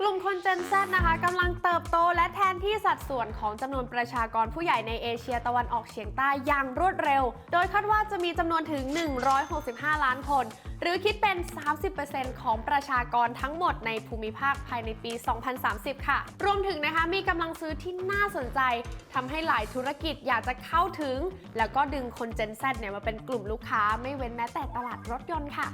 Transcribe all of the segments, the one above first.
กลุ่มคน Gen Z นะคะกำลังเติบโตและแทนที่สัดส่วนของจำนวนประชากรผู้ใหญ่ในเอเชียตะวันออกเฉียงใต้อย่างรวดเร็ว โดยคาดว่าจะมีจำนวนถึง 165 ล้านคน หรือคิดเป็น 30%ของประชากรทั้งหมดในภูมิภาคภายในปี 2030 ค่ะ รวมถึงนะคะมีกำลังซื้อที่น่าสนใจทำให้หลายธุรกิจอยากจะเข้าถึง แล้วก็ดึงคน Gen Z เนี่ยมาเป็นกลุ่มลูกค้าไม่เว้นแม้แต่ตลาดรถยนต์ค่ะ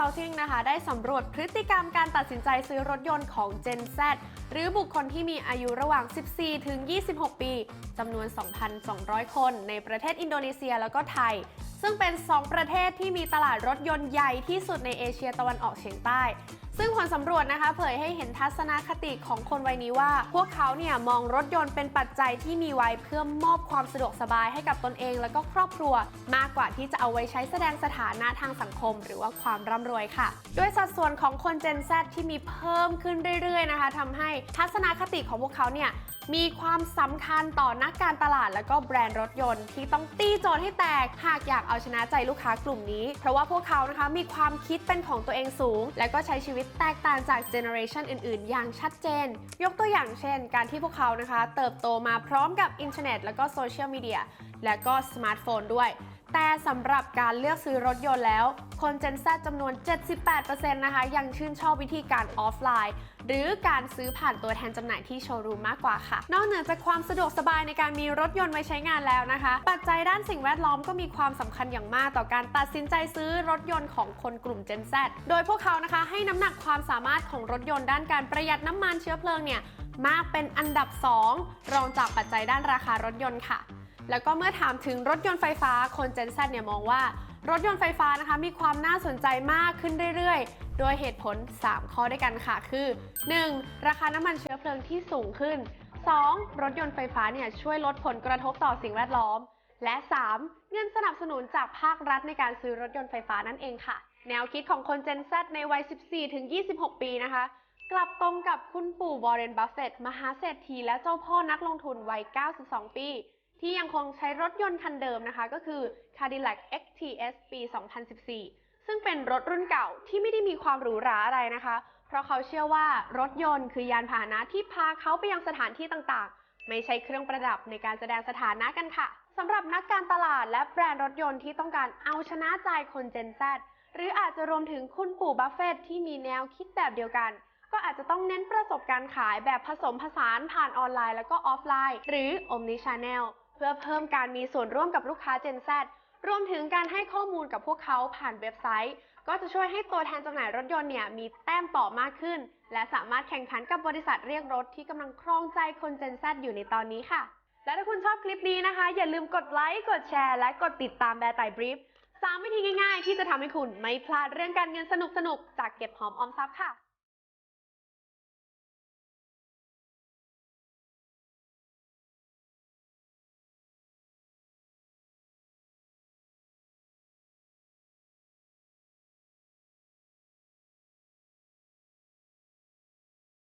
Consulting นะคะ ได้สำรวจพฤติกรรมการตัดสินใจซื้อรถยนต์ของ Gen Z หรือบุคคลที่มีอายุระหว่าง 14 ถึง 26 ปีจำนวน 2,200 คนในประเทศอินโดนีเซียแล้วก็ไทยซึ่งเป็น 2 ประเทศที่มีตลาดรถยนต์ใหญ่ที่สุดในเอเชียตะวันออกเฉียงใต้ ซึ่งผลสำรวจนะคะเผยให้เห็นทัศนคติของคนวัยนี้ว่า พวกเขาเนี่ยมองรถยนต์เป็นปัจจัยที่มีไว้เพื่อมอบความสะดวกสบายให้กับตนเอง และก็ครอบครัว มากกว่าที่จะเอาไว้ใช้แสดงสถานะทางสังคม หรือว่าความร่ำรวยค่ะด้วยสัดส่วนของคน Gen Z ที่มีเพิ่มขึ้นเรื่อยๆนะคะทำให้ทัศนคติของพวกเขาเนี่ย มีความสำคัญต่อนักการตลาดและก็แบรนด์รถยนต์ที่ต้องตีโจทย์ให้แตก หากอยากเอาชนะใจลูกค้ากลุ่มนี้ เพราะว่าพวกเขานะคะมีความคิดเป็นของตัวเองสูง และก็ใช้ชีวิตแตกต่างจากเจเนอเรชันอื่น ๆ อย่างชัดเจน ยกตัวอย่างเช่น การที่พวกเขานะคะ เติบโตมาพร้อมกับอินเทอร์เน็ต แล้วก็โซเชียลมีเดียและก็สมาร์ทโฟนด้วย แต่สำหรับการเลือกซื้อรถยนต์แล้ว คน Gen Z จำนวน 78%นะคะยังชื่นชอบวิธีการออฟไลน์ หรือการซื้อผ่านตัวแทนจำหน่ายที่โชว์รูมมากกว่าค่ะ นอกเหนือจากความสะดวกสบายในการมีรถยนต์ไว้ใช้งานแล้วนะคะ ปัจจัยด้านสิ่งแวดล้อมก็มีความสำคัญอย่างมากต่อการตัดสินใจซื้อรถยนต์ของคนกลุ่ม Gen Z โดยพวกเขานะคะให้น้ำหนักความสามารถของรถยนต์ด้านการประหยัดน้ำมันเชื้อเพลิงเนี่ยมากเป็นอันดับ 2 รองจากปัจจัยด้านราคารถยนต์ค่ะ แล้วก็เมื่อถามถึงรถยนต์ไฟฟ้าคน Gen Z เนี่ยมองว่ารถยนต์ไฟฟ้านะคะมีความน่าสนใจมากขึ้นเรื่อยๆ โดยเหตุผล 3 ข้อด้วยกันค่ะ คือ 1. ราคาน้ำมันเชื้อเพลิงที่สูงขึ้น 2. รถยนต์ไฟฟ้าเนี่ยช่วยลดผลกระทบต่อสิ่งแวดล้อม และ 3. เงินสนับสนุนจากภาครัฐในการซื้อรถยนต์ไฟฟ้านั่นเองค่ะ แนวคิดของคน Gen Z ในวัย 14-26 ปีนะคะ กลับตรงกับคุณปู่วอร์เรน บัฟเฟตต์มหาเศรษฐีและเจ้าพ่อนักลงทุนวัย 92 ปี ที่ยังคงใช้รถยนต์คันเดิมนะคะ ก็คือ Cadillac XTS ปี 2014 ซึ่งเป็นรถรุ่นเก่าที่ไม่ได้มีความหรูหราอะไรนะคะ เพราะเขาเชื่อว่ารถยนต์คือยานพาหนะที่พาเขาไปยังสถานที่ต่างๆ ไม่ใช่เครื่องประดับในการแสดงสถานะกันค่ะสำหรับนักการตลาดและแบรนด์รถยนต์ที่ต้องการเอาชนะใจคน Gen Z หรืออาจจะรวมถึงคุณปู่บัฟเฟตที่มีแนวคิดแบบเดียวกัน ก็อาจจะต้องเน้นประสบการณ์ขายแบบผสมผสานผ่านออนไลน์แล้วก็ออฟไลน์ หรือ Omni Channel เพื่อเพิ่มการมีส่วนร่วมกับลูกค้า Gen Z รวมถึงการให้ข้อมูลกับพวกเขาผ่านเว็บไซต์ ก็จะช่วยให้ตัวแทนจำหน่ายรถยนต์เนี่ยมีแต้มต่อมากขึ้น และสามารถแข่งขันกับบริษัทเรียกรถที่กำลังครองใจคน Gen Z อยู่ในตอนนี้ค่ะ และถ้าคุณชอบคลิปนี้นะคะ อย่าลืมกดไลค์กดแชร์ และกดติดตามแบร์ไตบรีฟสามวิธีง่ายๆ ที่จะทำให้คุณไม่พลาดเรื่องการเงินสนุกๆจากเก็บหอมออมทรัพย์ค่ะ